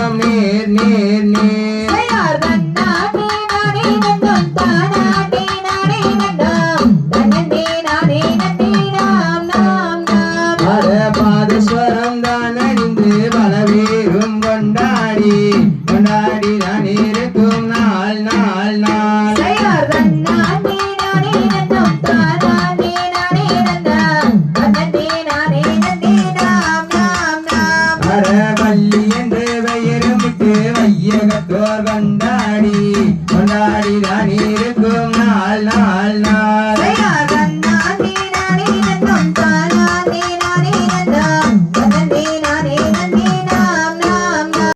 நேர் நேர் நேர். பாதஸ்வரம் தான் அணிந்து பலவேரும் கொண்டாடி மையகத்தோர் கொண்டாடி கொண்டாடி தான் இருக்கும். நாள் நாள் நாள்.